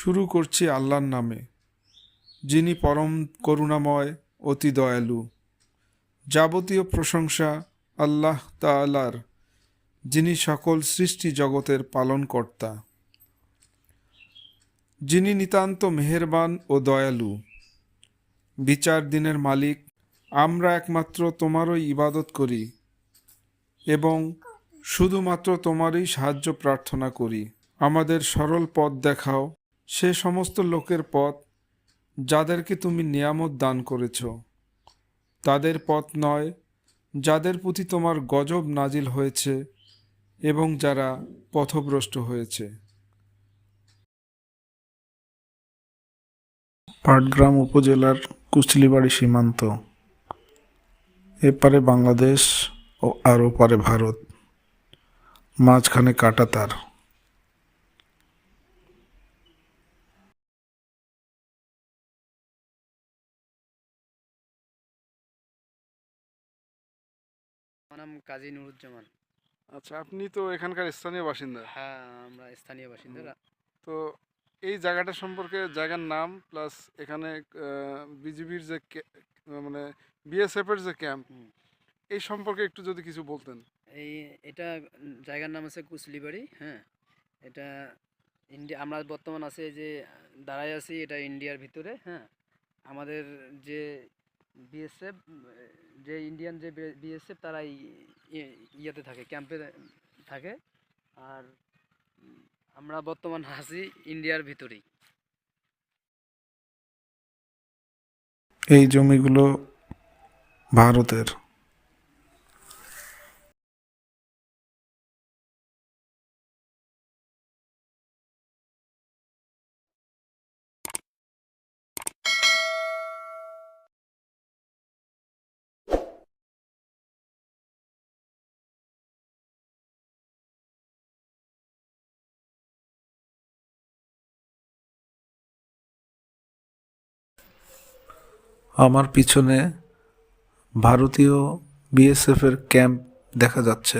শুরু করছি আল্লাহর নামে, যিনি পরম করুণাময়, অতি দয়ালু। যাবতীয় প্রশংসা আল্লাহ তাআলার, যিনি সকল সৃষ্টি জগতের পালনকর্তা। যিনি নিতান্ত মেহেরবান ও দয়ালু। বিচার দিনের মালিক, আমরা একমাত্র তোমারই ইবাদত করি এবং শুধুমাত্র তোমারই সাহায্য প্রার্থনা করি। আমাদের সরল পথ দেখাও সে সমস্ত লোকের পথ যাদেরকে তুমি নিয়ামত দান করেছ। তাদের পথ নয়, যাদের প্রতি তোমার গজব নাজিল হয়েছে এবং যারা পথভ্রষ্ট হয়েছে। পাটগ্রাম উপজেলার কুচলিবাড়ি সীমান্ত। এপারে বাংলাদেশ ও আরও পারে ভারত। মাঝখানে কাটাতার। আমার নাম কাজী নুরুজ্জামান। আচ্ছা আপনি তো এখানকার স্থানীয় বাসিন্দা। হ্যাঁ আমরা স্থানীয় বাসিন্দা তো এই জায়গাটা সম্পর্কে জায়গার নাম প্লাস এখানে বিজিবির যে মানে বিএসএফ এর যে ক্যাম্প এই সম্পর্কে একটু যদি কিছু বলতেন। এই এটা জায়গার নাম আছে কুচলিবাড়ি হ্যাঁ। এটা ইন্ডিয়া আমরা বর্তমান আছে যে দাঁড়ায় আছি এটা ইন্ডিয়ার ভিতরে হ্যাঁ। আমাদের যে বিএসএফ যে ইন্ডিয়ান যে বিএসএফ তারা ইয়েতে থাকে ক্যাম্পে থাকে। আর আমরা বর্তমান আছি ইন্ডিয়ার ভিতরেই। এই জমিগুলো ভারতের। আমার পিছনে ভারতীয় বিএসএফ এর ক্যাম্প দেখা যাচ্ছে।